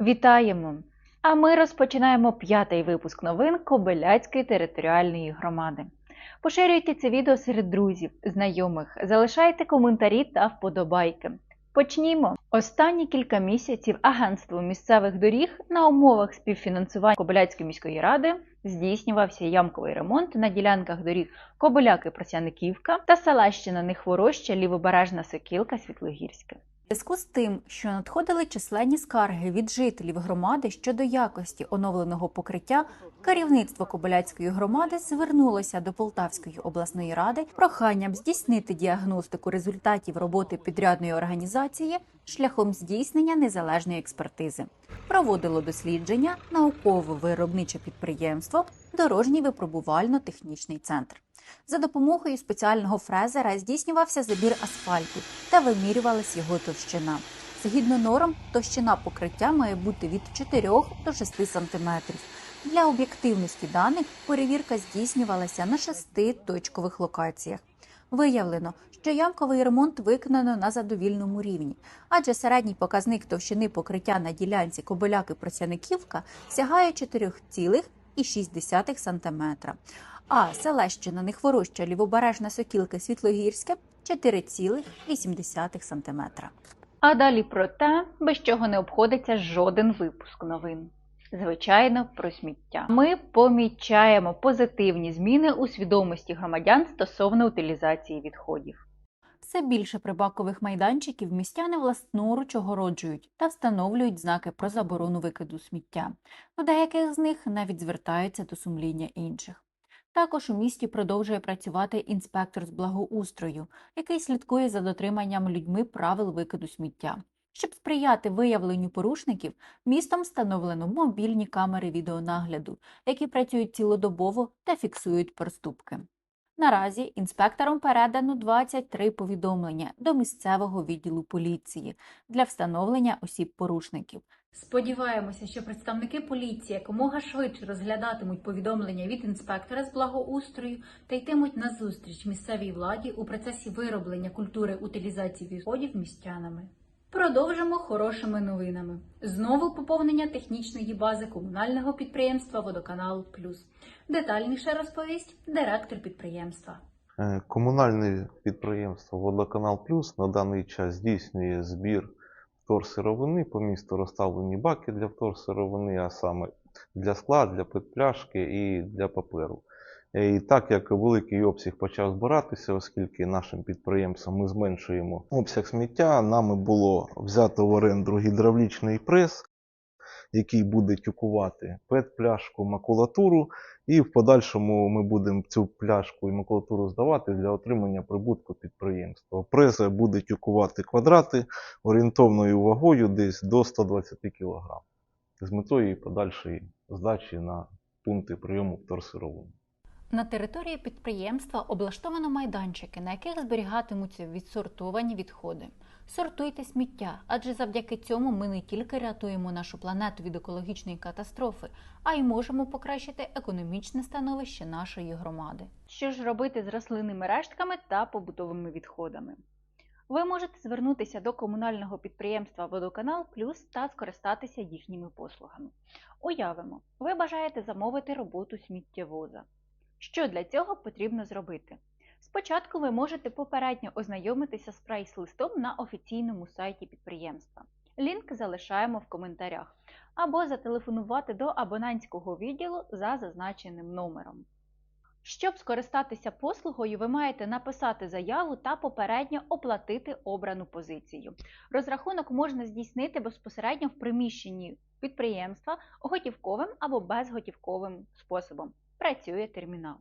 Вітаємо! А ми розпочинаємо п'ятий випуск новин Кобиляцької територіальної громади. Поширюйте це відео серед друзів, знайомих, залишайте коментарі та вподобайки. Почнімо. Останні кілька місяців Агентство місцевих доріг на умовах співфінансування Кобиляцької міської ради здійснювався ямковий ремонт на ділянках доріг Кобиляки-Просяниківка та Селещина Нехвороща, Лівобережна Сокілка, Світлогірська. Зв'язку з тим, що надходили численні скарги від жителів громади щодо якості оновленого покриття, керівництво Кобиляцької громади звернулося до Полтавської обласної ради проханням здійснити діагностику результатів роботи підрядної організації шляхом здійснення незалежної експертизи. Проводило дослідження науково-виробниче підприємство Дорожній випробувально-технічний центр. За допомогою спеціального фрезера здійснювався забір асфальту та вимірювалась його товщина. Згідно норм, товщина покриття має бути від 4 до 6 см. Для об'єктивності даних перевірка здійснювалася на шести точкових локаціях. Виявлено, що ямковий ремонт виконано на задовільному рівні, адже середній показник товщини покриття на ділянці Кобиляки-Просяниківка сягає 4,6 см, а Селещина, Нехвороща, Лівобережна Сокілка, Світлогірське 4,8 см. А далі про те, без чого не обходиться жоден випуск новин. Звичайно, про сміття. Ми помічаємо позитивні зміни у свідомості громадян стосовно утилізації відходів. Все більше прибакових майданчиків містяни власноруч огороджують та встановлюють знаки про заборону викиду сміття. У деяких з них навіть звертаються до сумління інших. Також у місті продовжує працювати інспектор з благоустрою, який слідкує за дотриманням людьми правил викиду сміття. Щоб сприяти виявленню порушників, містом встановлено мобільні камери відеонагляду, які працюють цілодобово та фіксують проступки. Наразі інспекторам передано 23 повідомлення до місцевого відділу поліції для встановлення осіб порушників. Сподіваємося, що представники поліції якомога швидше розглядатимуть повідомлення від інспектора з благоустрою та йтимуть на зустріч місцевій владі у процесі вироблення культури утилізації відходів містянами. Продовжимо хорошими новинами. Знову поповнення технічної бази комунального підприємства Водоканал Плюс. Детальніше розповість директор підприємства. Е, Комунальне підприємство Водоканал Плюс на даний час здійснює збір вторсировини. По місту розставлені баки для вторсировини, а саме для скла, для петпляшки і для паперу. Е, І так як великий обсяг почав збиратися, оскільки нашим підприємством ми зменшуємо обсяг сміття, нами було взято в оренду гідравлічний прес, який буде тюкувати пет-пляшку, макулатуру, і в подальшому ми будемо цю пляшку і макулатуру здавати для отримання прибутку підприємства. Прес буде тюкувати квадрати орієнтовною вагою десь до 120 кг з метою подальшої здачі на пункти прийому вторсировини. На території підприємства облаштовано майданчики, на яких зберігатимуться відсортовані відходи. Сортуйте сміття, адже завдяки цьому ми не тільки рятуємо нашу планету від екологічної катастрофи, а й можемо покращити економічне становище нашої громади. Що ж робити з рослинними рештками та побутовими відходами? Ви можете звернутися до комунального підприємства Водоканал Плюс та скористатися їхніми послугами. Уявимо, ви бажаєте замовити роботу сміттєвоза. Що для цього потрібно зробити? Спочатку ви можете попередньо ознайомитися з прайс-листом на офіційному сайті підприємства. Лінк залишаємо в коментарях, або зателефонувати до абонентського відділу за зазначеним номером. Щоб скористатися послугою, ви маєте написати заяву та попередньо оплатити обрану позицію. Розрахунок можна здійснити безпосередньо в приміщенні підприємства готівковим або безготівковим способом. Працює термінал.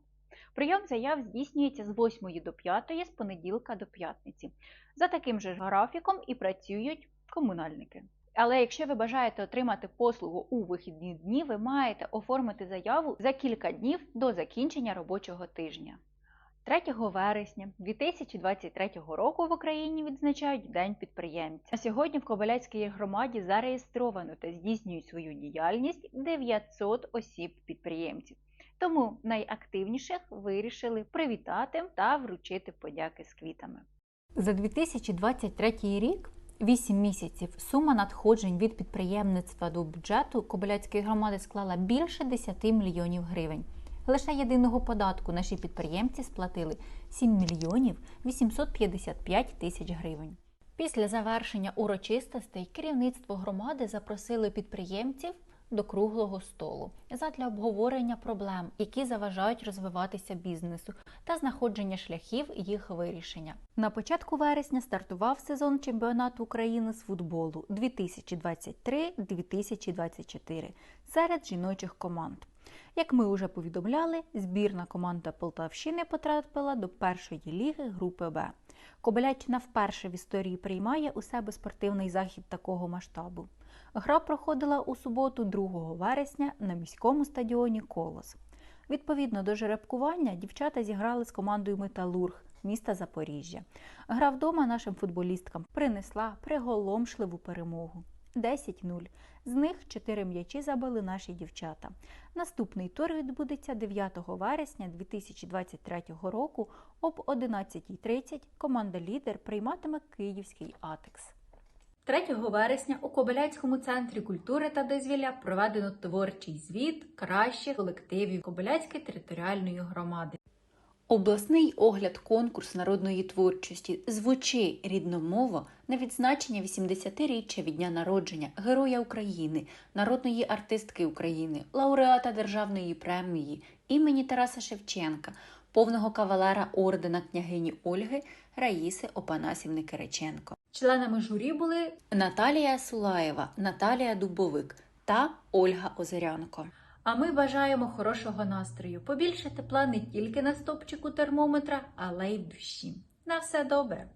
Прийом заяв здійснюється з 8 до 5 з понеділка до п'ятниці. За таким же графіком і працюють комунальники. Але якщо ви бажаєте отримати послугу у вихідні дні, ви маєте оформити заяву за кілька днів до закінчення робочого тижня. 3 вересня 2023 року в Україні відзначають День підприємця. На сьогодні в Кобиляцькій громаді зареєстровано та здійснюють свою діяльність 900 осіб підприємців. Тому найактивніших вирішили привітати та вручити подяки з квітами. За 2023 рік 8 місяців сума надходжень від підприємництва до бюджету Кобиляцької громади склала більше 10 мільйонів гривень. Лише єдиного податку наші підприємці сплатили 7 мільйонів 855 тисяч гривень. Після завершення урочистостей керівництво громади запросили підприємців до круглого столу задля обговорення проблем, які заважають розвиватися бізнесу та знаходження шляхів їх вирішення. На початку вересня стартував сезон чемпіонату України з футболу 2023-2024 серед жіночих команд. Як ми вже повідомляли, збірна команда Полтавщини потрапила до першої ліги групи Б. Кобиляччина вперше в історії приймає у себе спортивний захід такого масштабу. Гра проходила у суботу 2 вересня на міському стадіоні Колос. Відповідно до жеребкування, дівчата зіграли з командою Металург міста Запоріжжя. Гра вдома нашим футболісткам принесла приголомшливу перемогу 10-0. З них 4 м'ячі забили наші дівчата. Наступний тур відбудеться 9 вересня 2023 року об 11.30. Команда Лідер прийматиме Київський Атекс. 3 вересня у Кобиляцькому центрі культури та дозвілля проведено творчий звіт кращих колективів Кобиляцької територіальної громади. Обласний огляд конкурс народної творчості звучи рідномова на відзначення 80-річчя від дня народження Героя України, народної артистки України, лауреата Державної премії імені Тараса Шевченка, повного кавалера ордена княгині Ольги Раїси Опанасівни Кириченко. Членами журі були Наталія Сулаєва, Наталія Дубовик та Ольга Озерянко. А ми бажаємо хорошого настрою, побільше тепла не тільки на стопчику термометра, але й душі. На все добре!